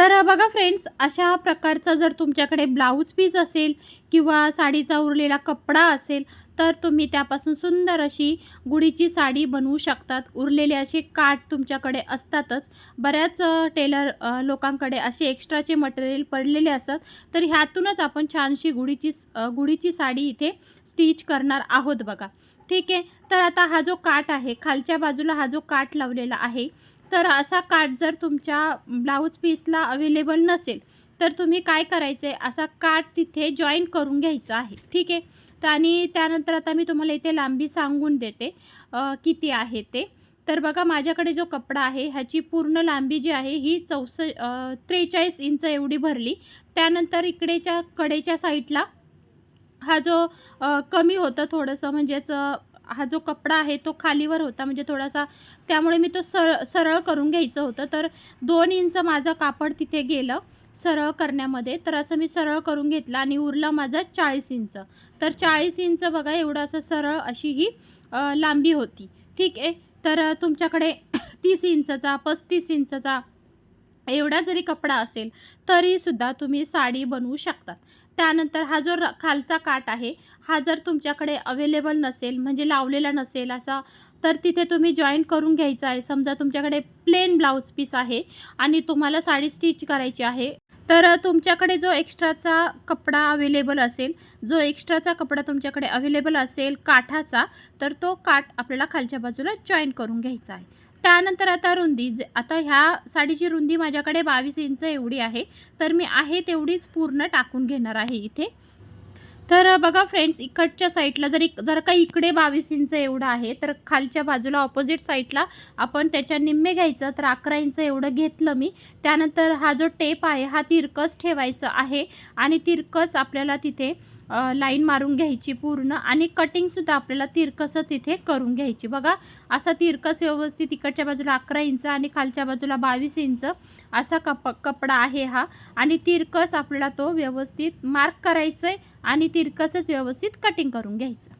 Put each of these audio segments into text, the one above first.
तर बघा फ्रेंड्स अशा प्रकारचा जर तुमच्याकडे ब्लाऊज पीस असेल किंवा साडीचा उरलेला कपडा असेल तर तुम्ही त्यापासून सुंदर अशी गुढीची साडी बनवू शकतात. उरलेले असे काठ तुमच्याकडे असतातच. बऱ्याच टेलर लोकांकडे असे एक्स्ट्राचे मटेरियल पडलेले असतात. तर ह्यातूनच आपण छानशी गुढीची गुढीची साडी इथे स्टिच करणार आहोत बघा. ठीक आहे? तर आता हा जो काठ आहे खालच्या बाजूला हा जो काठ लावलेला आहे तर असा काठ जर तुमच्या ब्लाऊज पीसला अवेलेबल नसेल तर तुम्ही काय करायचं आहे? असा काठ तिथे जॉईन करून घ्यायचा आहे. ठीक आहे? तर आणि त्यानंतर आता मी तुम्हाला इथे लांबी सांगून देते किती आहे ते. तर बघा माझ्याकडे जो कपडा आहे ह्याची पूर्ण लांबी जी आहे ही चौस त्रेचाळीस इंच एवढी भरली. त्यानंतर इकडेच्या कडेच्या साईडला हा जो आ, कमी होतं थोडंसं म्हणजेच हा जो कपडा आहे तो खालीवर होता. म्हणजे थोडासा त्यामुळे मी तो सरळ सरळ करून घ्यायचं होतं. तर दोन इंच माझं कापड तिथे गेलं सरळ करण्यामध्ये. तर असं मी सरळ करून घेतलं आणि उरला माझा चाळीस इंच. तर चाळीस इंच बघा एवढं असं सरळ अशी ही लांबी होती. ठीक आहे? तर तुमच्याकडे तीस इंचचा पस्तीस इंचचा एवढा जरी कपडा असेल तरीसुद्धा तुम्ही साडी बनवू शकतात त्यानंतर हा जो र- खालचा काठ आहे हा जर तुमच्याकडे अवेलेबल नसेल म्हणजे लावलेला नसेल असा तर तिथे तुम्ही जॉईन करून घ्यायचा आहे. समजा तुमच्याकडे प्लेन ब्लाऊज पीस आहे आणि तुम्हाला साडी स्टिच करायची आहे तर तुमच्याकडे जो एक्स्ट्राचा कपडा अवेलेबल असेल जो एक्स्ट्राचा कपडा तुमच्याकडे अवेलेबल असेल काठाचा तर तो काठ आपल्याला खालच्या बाजूला जॉईन करून घ्यायचा आहे. त्यानंतर आता रुंदी जे आता ह्या साडीची रुंदी माझ्याकडे बावीस इंच एवढी आहे तर मी आहे तेवढीच पूर्ण टाकून घेणार आहे इथे. तर बघा फ्रेंड्स इकडच्या साईडला जर इक जर का इकडे बावीस इंच एवढं आहे तर खालच्या बाजूला ऑपोजिट साईडला आपण त्याच्या निम्मे घ्यायचं तर अकरा इंच एवढं घेतलं मी. त्यानंतर हा जो टेप आहे हा तिरकस ठेवायचं आहे आणि तिरकस आपल्याला तिथे लाईन मारून घ्यायची पूर्ण आणि कटिंगसुद्धा आपल्याला तिरकसच इथे करून घ्यायची. बघा असा तिरकस व्यवस्थित इकडच्या बाजूला अकरा इंच आणि खालच्या बाजूला बावीस इंच असा कप कपडा आहे हा आणि तिरकस आपल्याला तो व्यवस्थित मार्क करायचं आहे आणि तिरकसच व्यवस्थित कटिंग करून घ्यायचं.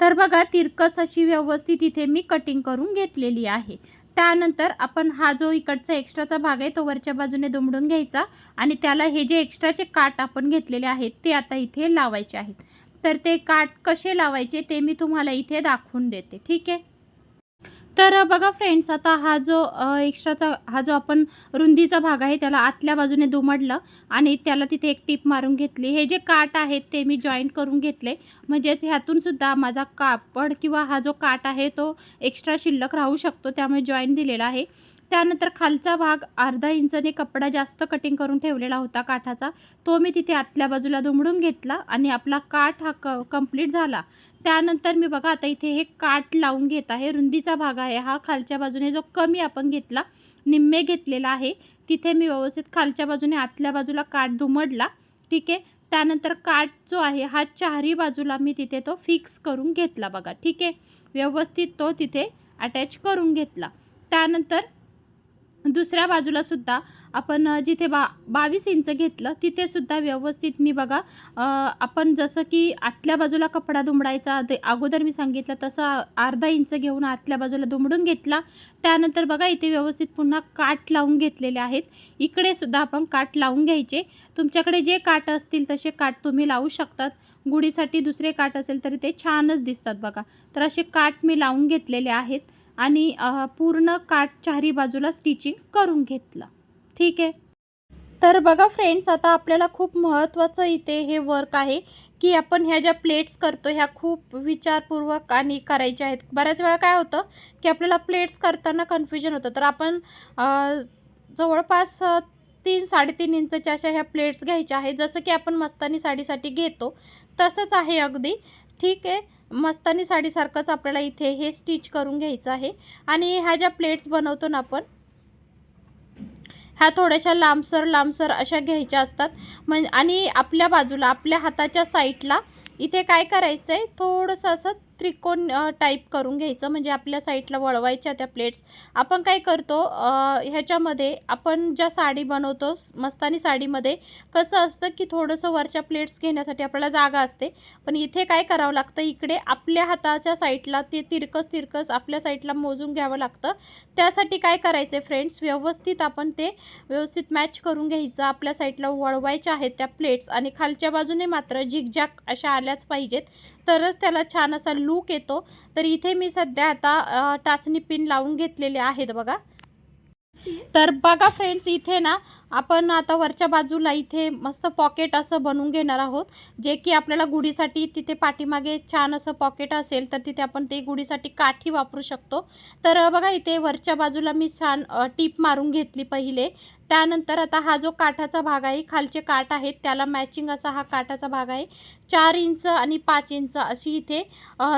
तर बघा तिरकस अशी व्यवस्थित इथे मी कटिंग करून घेतलेली आहे. त्यानंतर आपण हा जो इकडचा एक्स्ट्राचा भाग आहे तो वरच्या बाजूने दुमडून घ्यायचा आणि त्याला हे जे एक्स्ट्राचे काठ आपण घेतलेले आहेत ते आता इथे लावायचे आहेत. तर ते काठ कसे लावायचे ते मी तुम्हाला इथे दाखवून देते. ठीक आहे? तर बघा फ्रेंड्स आता हा जो एक्स्ट्राचा हा जो आपण रुंदीचा भाग आहे त्याला आतल्या बाजूने दुमडलं आणि त्याला तिथे एक टीप मारून घेतली. हे जे काठ आहेत ते मी जॉईन करून घेतले. म्हणजेच ह्यातूनसुद्धा माझा कापड किंवा हा जो काठ आहे तो एक्स्ट्रा शिल्लक राहू शकतो त्यामुळे जॉईन दिलेला आहे. त्यानंतर खालचा भाग अर्धा इंचने कपडा जास्त कटिंग करून ठेवलेला होता काठाचा. तो मी तिथे आतल्या बाजूला दुमडून घेतला आणि आपला काठ हा क कंप्लीट झाला. त्यानंतर मी बघा आता इथे हे काठ लावून घेत आहे. रुंदीचा भाग आहे हा. खालच्या बाजूने जो कमी आपण घेतला निम्मे घेतलेला आहे तिथे मी व्यवस्थित खालच्या बाजूने आतल्या बाजूला काठ दुमडला. ठीक आहे? त्यानंतर काठ जो आहे हा चारही बाजूला मी तिथे तो फिक्स करून घेतला बघा. ठीक आहे? व्यवस्थित तो तिथे अटॅच करून घेतला. त्यानंतर दुसऱ्या बाजूला सुद्धा आपण जिथे बा बावीस इंच घेतलं तिथे सुद्धा व्यवस्थित मी बघा आपण जसं की आतल्या बाजूला कपडा दुमडायचा ते अगोदर मी सांगितलं तसं अर्धा इंच घेऊन आतल्या बाजूला दुमडून घेतला. त्यानंतर बघा इथे व्यवस्थित पुन्हा काठ लावून घेतलेले आहेत. इकडे सुद्धा आपण काठ लावून घ्यायचे. तुमच्याकडे जे काठ असतील तसे काठ तुम्ही लावू शकतात. गुढीसाठी दुसरे काठ असेल तरी ते छानच दिसतात बघा. तर असे काठ मी लावून घेतलेले आहेत. आणि पूर्ण काठ चारी बाजूला स्टिचिंग करून घेतलं. ठीक आहे? तर बघा फ्रेंड्स आता आपल्याला खूप महत्त्वाचं इथे हे वर्क आहे की आपण ह्या ज्या प्लेट्स करतो ह्या खूप विचारपूर्वक आणि करायच्या आहेत. बऱ्याच वेळा काय होतं की आपल्याला प्लेट्स करताना कन्फ्युजन होतं. तर आपण जवळपास तीन साडेतीन इंचच्या अशा ह्या प्लेट्स घ्यायच्या आहेत. जसं की आपण मस्तानी साडीसाठी घेतो तसंच आहे अगदी. ठीक आहे? मस्तानी साडीसारखंच आपल्याला इथे हे स्टिच करून घ्यायचं आहे. आणि ह्या ज्या प्लेट्स बनवतो ना आपण ह्या थोड्याशा लांबसर लांबसर अशा घ्यायच्या असतात. म्हण आणि आपल्या बाजूला आपल्या हाताच्या साईडला इथे काय करायचं आहे थोडंसं असं त्रिकोण टाईप करून घ्यायचं. म्हणजे आपल्या साईडला वळवायच्या त्या प्लेट्स आपण काय करतो ह्याच्यामध्ये आपण ज्या साडी बनवतो मस्तानी साडीमध्ये कसं असतं की थोडंसं वरच्या प्लेट्स घेण्यासाठी आपल्याला जागा असते. पण इथे काय करावं लागतं इकडे आपल्या हाताच्या साईडला ते तिरकस तिरकस आपल्या साईडला मोजून घ्यावं लागतं. त्यासाठी काय करायचं आहे फ्रेंड्स व्यवस्थित आपण ते व्यवस्थित मॅच करून घ्यायचं. आपल्या साईडला वळवायच्या आहेत त्या प्लेट्स आणि खालच्या बाजूने मात्र झिकझॅक अशा आल्याच पाहिजेत. तरच त्याला छान असा लूक येतो. तर इथे मी सध्या आता टाचणी पिन लावून घेतलेले आहेत बघा. तर बघा फ्रेंड्स इथे ना आपण आता वरच्या बाजूला इथे मस्त पॉकेट असं बनवून घेणार आहोत. जे की आपल्याला गुढीसाठी तिथे पाठीमागे छान असं पॉकेट असेल तर तिथे आपण ते गुढीसाठी काठी वापरू शकतो. तर बघा इथे वरच्या बाजूला मी छान टीप मारून घेतली पहिले. त्यानंतर आता हा जो काठाचा भाग आहे खालचे काठ आहेत त्याला मॅचिंग असा हा काठाचा भाग आहे. चार इंच आणि पाच इंच अशी इथे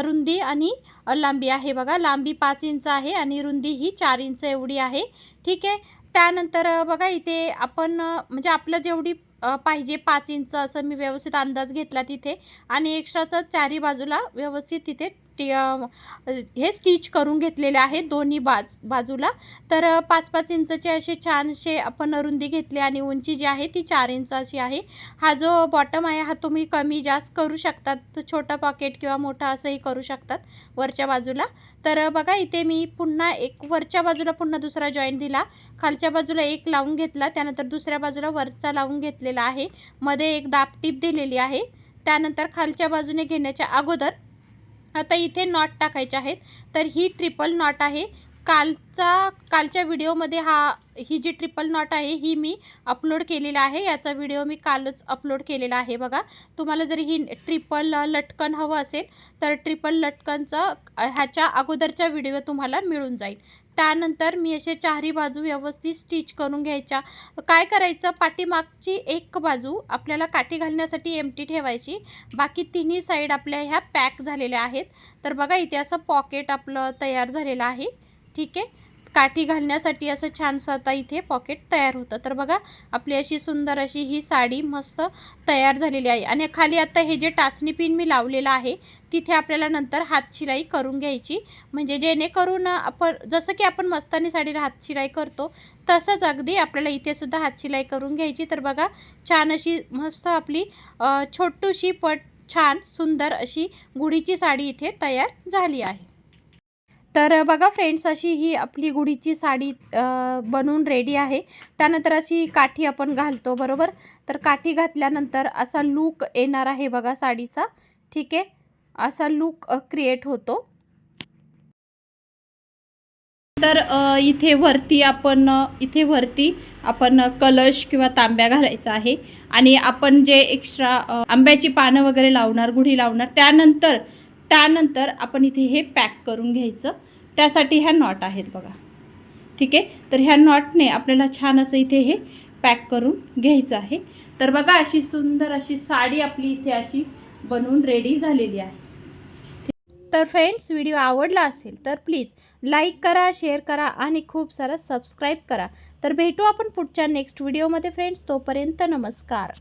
रुंदी आणि लांबी आहे बघा. लांबी पाच इंच आहे आणि रुंदी ही चार इंच एवढी आहे. ठीक आहे. त्यानंतर बघा इथे आपण म्हणजे आपलं जेवढी पाहिजे पाच इंच असं मी व्यवस्थित अंदाज घेतला तिथे आणि एक्स्ट्राचं चारी बाजूला व्यवस्थित तिथे टी हे स्टिच करून घेतलेले आहेत दोन्ही बाज बाजूला. तर पाच पाच इंचचे असे छानसे आपण रुंदी घेतली आणि उंची जी आहे ती चार इंच अशी आहे. हा जो बॉटम आहे हा तुम्ही कमी जास्त करू शकतात. छोटा पॉकेट किंवा मोठा असंही करू शकतात वरच्या बाजूला. तर बघा इथे मी पुन्हा एक वरच्या बाजूला पुन्हा दुसरा जॉईंट दिला. खालच्या बाजूला एक लावून घेतला. त्यानंतर दुसऱ्या बाजूला वरचा लावून घेतलेला आहे. मध्ये एक दाब टीप दिलेली आहे. त्यानंतर खालच्या बाजूने घेण्याच्या अगोदर आता इथे नॉट टाकायचे आहेत. तर ही ट्रिपल नॉट आहे. कालचा कालच्या व्हिडिओमध्ये हा ही जी ट्रिपल नॉट आहे ही मी अपलोड केलेला आहे. याचा व्हिडिओ मी कालच अपलोड केलेला आहे बघा. तुम्हाला जर ही ट्रिपल लटकन हवं असेल तर ट्रिपल लटकनचं ह्याच्या अगोदरचा व्हिडिओ तुम्हाला मिळून जाईल. त्यानंतर मी असे चारही बाजू व्यवस्थित स्टिच करून घ्यायच्या. काय करायचं? पाठीमागची एक बाजू आपल्याला काठी घालण्यासाठी एमटी ठेवायची. बाकी तिन्ही साईड आपल्या ह्या पॅक झालेल्या आहेत. तर बघा इथे असं पॉकेट आपलं तयार झालेलं आहे. ठीक आहे? काठी घालण्यासाठी असं छानसं आता इथे पॉकेट तयार होतं. तर बघा आपली अशी सुंदर अशी ही साडी मस्त तयार झालेली आहे. आणि खाली आता हे जे टाचणी पिन मी लावलेलं आहे तिथे आपल्याला नंतर हातशिलाई करून घ्यायची. म्हणजे जेणेकरून आपण जसं की आपण मस्तानी साडीला हातशिलाई करतो तसंच अगदी आपल्याला इथेसुद्धा हातशिलाई करून घ्यायची. तर बघा छान अशी मस्त आपली छोटूशी पट छान सुंदर अशी गुढीची साडी इथे तयार झाली आहे. तर बघा फ्रेंड्स अशी ही आपली गुढीची साडी बनवून रेडी आहे. त्यानंतर अशी काठी आपण घालतो बरोबर? तर काठी घातल्यानंतर असा लूक येणार आहे बघा साडीचा. ठीक आहे? असा लूक क्रिएट होतो. तर इथे वरती आपण इथे वरती आपण कलश किंवा तांब्या घालायचा आहे. आणि आपण जे एक्स्ट्रा आंब्याची पानं वगैरे लावणार गुढी लावणार त्यानंतर त्यानंतर आपण इथे हे पॅक करून घ्यायचं. त्यासाठी ह्या नॉट आहेत बघा. ठीक आहे? तर ह्या नॉटने आपल्याला छान असं इथे हे पॅक करून घ्यायचं आहे. तर बघा अशी सुंदर अशी साडी आपली इथे अशी बनवून रेडी झालेली आहे. तर फ्रेंड्स व्हिडिओ आवडला असेल तर प्लीज लाईक करा शेअर करा आणि खूप सारा सबस्क्राईब करा. तर भेटू आपण पुढच्या नेक्स्ट व्हिडिओमध्ये फ्रेंड्स. तोपर्यंत नमस्कार.